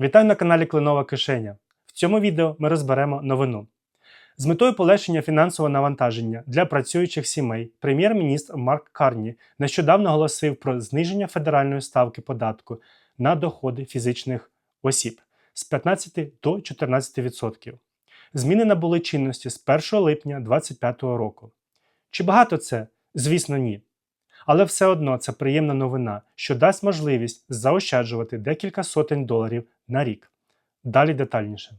Вітаю на каналі Клинова Кишеня. В цьому відео ми розберемо новину. З метою полегшення фінансового навантаження для працюючих сімей прем'єр-міністр Марк Карні нещодавно оголосив про зниження федеральної ставки податку на доходи фізичних осіб з 15 до 14%. Зміни набули чинності з 1 липня 2025 року. Чи багато це? Звісно, ні. Але все одно це приємна новина, що дасть можливість заощаджувати декілька сотень доларів на рік. Далі детальніше.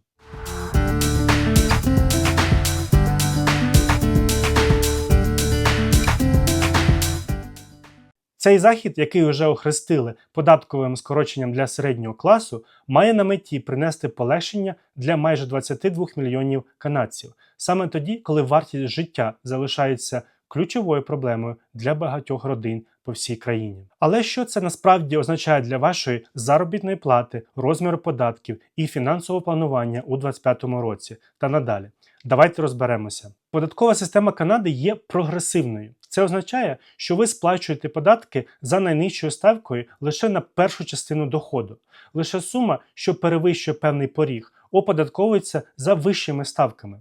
Цей захід, який вже охрестили податковим скороченням для середнього класу, має на меті принести полегшення для майже 22 мільйонів канадців, саме тоді, коли вартість життя залишається ключовою проблемою для багатьох родин по всій країні. Але що це насправді означає для вашої заробітної плати, розміру податків і фінансового планування у 2025 році та надалі? Давайте розберемося. Податкова система Канади є прогресивною. Це означає, що ви сплачуєте податки за найнижчою ставкою лише на першу частину доходу. Лише сума, що перевищує певний поріг, оподатковується за вищими ставками.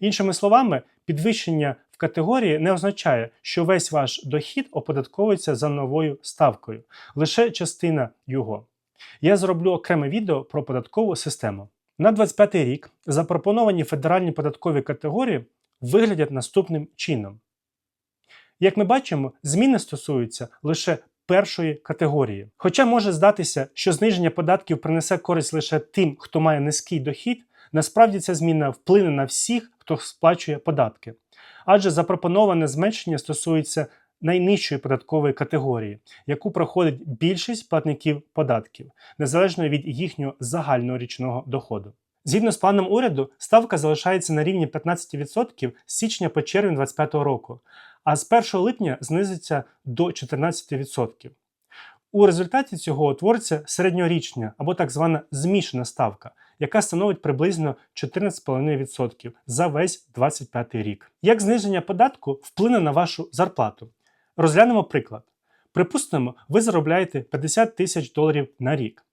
Іншими словами, підвищення категорії не означає, що весь ваш дохід оподатковується за новою ставкою, лише частина його. Я зроблю окреме відео про податкову систему. На 25 рік запропоновані федеральні податкові категорії виглядять наступним чином. Як ми бачимо, зміни стосуються лише першої категорії. Хоча може здатися, що зниження податків принесе користь лише тим, хто має низький дохід, насправді ця зміна вплине на всіх, хто сплачує податки. Адже запропоноване зменшення стосується найнижчої податкової категорії, яку проходить більшість платників податків, незалежно від їхнього загального річного доходу. Згідно з планом уряду, ставка залишається на рівні 15% з січня по червень 2025 року, а з 1 липня знизиться до 14%. У результаті цього утвориться середньорічня або так звана змішана ставка, яка становить приблизно 14,5% за весь 25 рік. Як зниження податку вплине на вашу зарплату? Розглянемо приклад. Припустимо, ви заробляєте 50 тисяч доларів на рік.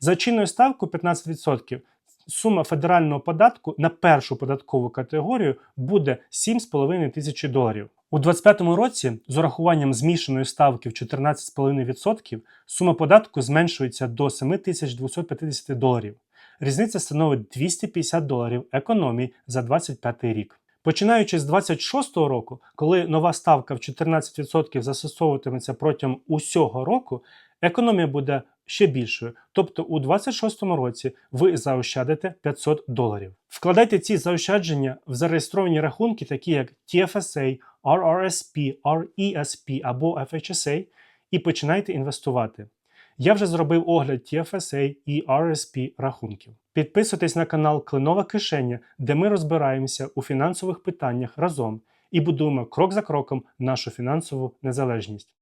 За чинною ставкою 15% сума федерального податку на першу податкову категорію буде 7,5 тисячі доларів. У 2025 році з урахуванням змішаної ставки в 14,5% сума податку зменшується до 7250 доларів. Різниця становить 250 доларів економії за 2025 рік. Починаючи з 2026 року, коли нова ставка в 14% застосовуватиметься протягом усього року, економія буде ще більшою. Тобто у 2026 році ви заощадите 500 доларів. Вкладайте ці заощадження в зареєстровані рахунки, такі як TFSA, RRSP, RESP або FHSA, і починайте інвестувати. Я вже зробив огляд TFSA і RSP рахунків. Підписуйтесь на канал Клинова Кишеня, де ми розбираємося у фінансових питаннях разом і будуємо крок за кроком нашу фінансову незалежність.